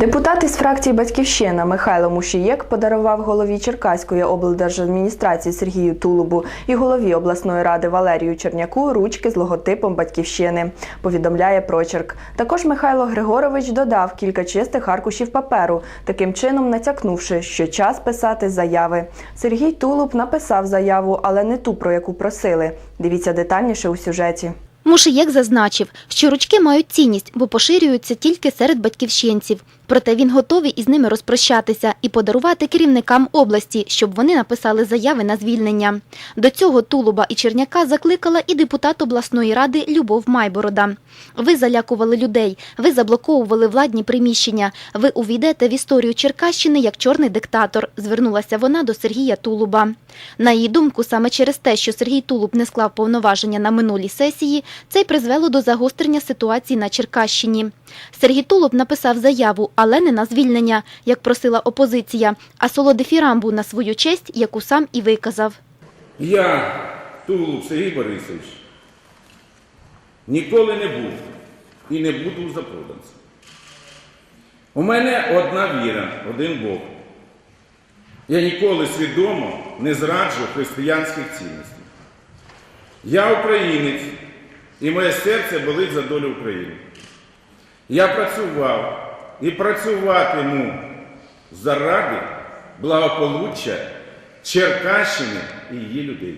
Депутат із фракції Батьківщина Михайло Мушієк подарував голові Черкаської облдержадміністрації Сергію Тулубу і голові обласної ради Валерію Черняку ручки з логотипом Батьківщини. Повідомляє прочерк. Також Михайло Григорович додав кілька чистих аркушів паперу, таким чином натякнувши, що час писати заяви. Сергій Тулуб написав заяву, але не ту, про яку просили. Дивіться детальніше у сюжеті. Мушиєк зазначив, що ручки мають цінність, бо поширюються тільки серед батьківщинців. Проте він готовий із ними розпрощатися і подарувати керівникам області, щоб вони написали заяви на звільнення. До цього Тулуба і Черняка закликала і депутат обласної ради Любов Майборода. Ви залякували людей, ви заблоковували владні приміщення. Ви увійдете в історію Черкащини як чорний диктатор. Звернулася вона до Сергія Тулуба. На її думку, саме через те, що Сергій Тулуб не склав повноваження на минулій сесії, це й призвело до загострення ситуації на Черкащині. Сергій Тулуб написав заяву, але не на звільнення, як просила опозиція, а солодифірамбу на свою честь, яку сам і виказав. Я, Тулуб Сергій Борисович, ніколи не був і не буду запроданцем. У мене одна віра, один Бог. Я ніколи свідомо не зраджу християнських цінностей. Я українець, і моє серце болить за долю України. Я працював і працюватиму заради благополуччя Черкащини і її людей.